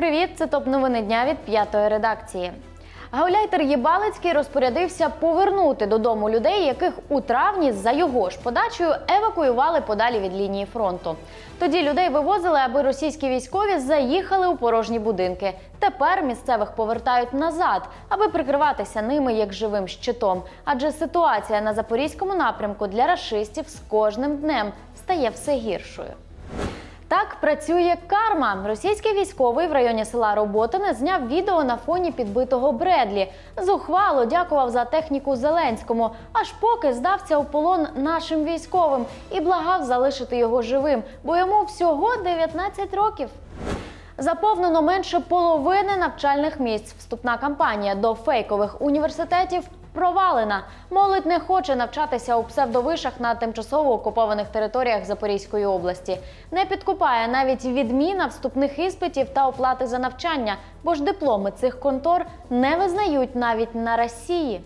привіт! Це топ новини дня від п'ятої редакції. Гауляйтер Єбалицький розпорядився повернути додому людей, яких у травні за його ж подачею евакуювали подалі від лінії фронту. Тоді людей вивозили, аби російські військові заїхали у порожні будинки. Тепер місцевих повертають назад, аби прикриватися ними як живим щитом. Адже ситуація на запорізькому напрямку для рашистів з кожним днем стає все гіршою. Так працює карма. Російський військовий в районі села Роботине зняв відео на фоні підбитого Бредлі. Зухвало дякував за техніку Зеленському, аж поки здався у полон нашим військовим і благав залишити його живим, бо йому всього 19 років. Заповнено менше половини навчальних місць. Вступна кампанія до фейкових університетів провалена. Молодь не хоче навчатися у псевдовишах на тимчасово окупованих територіях Запорізької області. Не підкупає навіть відміна вступних іспитів та оплати за навчання, бо ж дипломи цих контор не визнають навіть на Росії.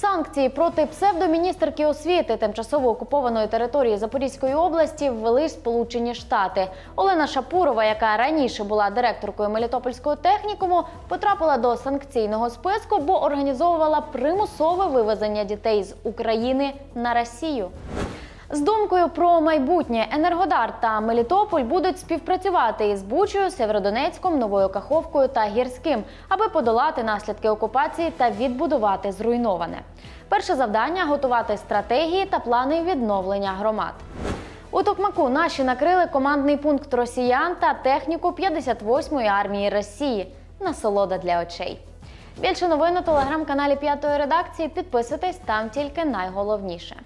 Санкції проти псевдоміністерки освіти тимчасово окупованої території Запорізької області ввели Сполучені Штати. Олена Шапурова, яка раніше була директоркою Мелітопольського технікуму, потрапила до санкційного списку, бо організовувала примусове вивезення дітей з України на Росію. З думкою про майбутнє Енергодар та Мелітополь будуть співпрацювати із Бучею, Сєвєродонецьком, Новою Каховкою та Гірським, аби подолати наслідки окупації та відбудувати зруйноване. Перше завдання готувати стратегії та плани відновлення громад. У Токмаку наші накрили командний пункт росіян та техніку 58-ї армії Росії. Насолода для очей. Більше новин у телеграм-каналі п'ятої редакції. Підписуйтесь там тільки найголовніше.